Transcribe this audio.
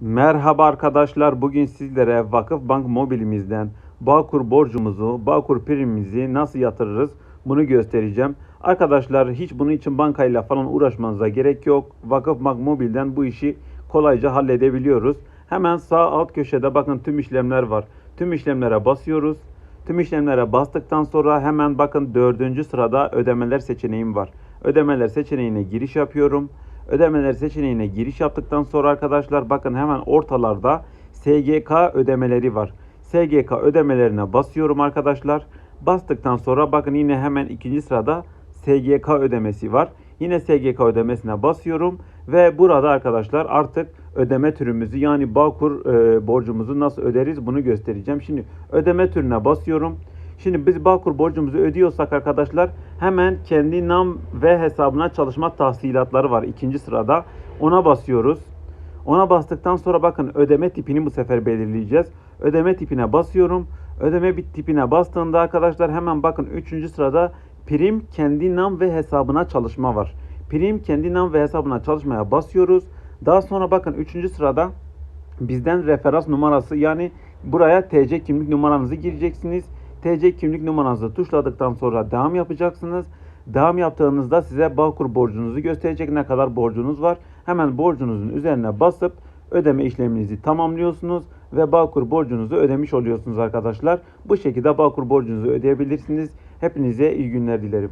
Merhaba arkadaşlar. Bugün sizlere Vakıfbank mobilimizden Bağkur borcumuzu, Bağkur primimizi nasıl yatırırız bunu göstereceğim. Arkadaşlar hiç bunun için bankayla falan uğraşmanıza gerek yok. Vakıfbank mobilden bu işi kolayca halledebiliyoruz. Hemen sağ alt köşede bakın tüm işlemler var. Tüm işlemlere basıyoruz. Tüm işlemlere bastıktan sonra hemen bakın dördüncü sırada ödemeler seçeneğim var. Ödemeler seçeneğine giriş yapıyorum. Ödemeler seçeneğine giriş yaptıktan sonra arkadaşlar bakın hemen ortalarda SGK ödemeleri var. SGK ödemelerine basıyorum arkadaşlar. Bastıktan sonra bakın yine hemen ikinci sırada SGK ödemesi var. Yine SGK ödemesine basıyorum ve burada arkadaşlar artık ödeme türümüzü yani Bağkur e, borcumuzu nasıl öderiz bunu göstereceğim. Şimdi ödeme türüne basıyorum. Şimdi biz Bağkur borcumuzu ödüyorsak arkadaşlar hemen kendi nam ve hesabına çalışma tahsilatları var ikinci sırada. Ona basıyoruz. Ona bastıktan sonra bakın ödeme tipini bu sefer belirleyeceğiz. Ödeme tipine basıyorum. Ödeme bir tipine bastığında arkadaşlar hemen bakın 3. sırada prim kendi nam ve hesabına çalışma var. Prim kendi nam ve hesabına çalışmaya basıyoruz. Daha sonra bakın 3. sırada bizden referans numarası yani buraya TC kimlik numaranızı gireceksiniz. TC kimlik numaranızı tuşladıktan sonra devam yapacaksınız. Devam yaptığınızda size Bağkur borcunuzu gösterecek ne kadar borcunuz var. Hemen borcunuzun üzerine basıp ödeme işleminizi tamamlıyorsunuz ve Bağkur borcunuzu ödemiş oluyorsunuz arkadaşlar. Bu şekilde Bağkur borcunuzu ödeyebilirsiniz. Hepinize iyi günler dilerim.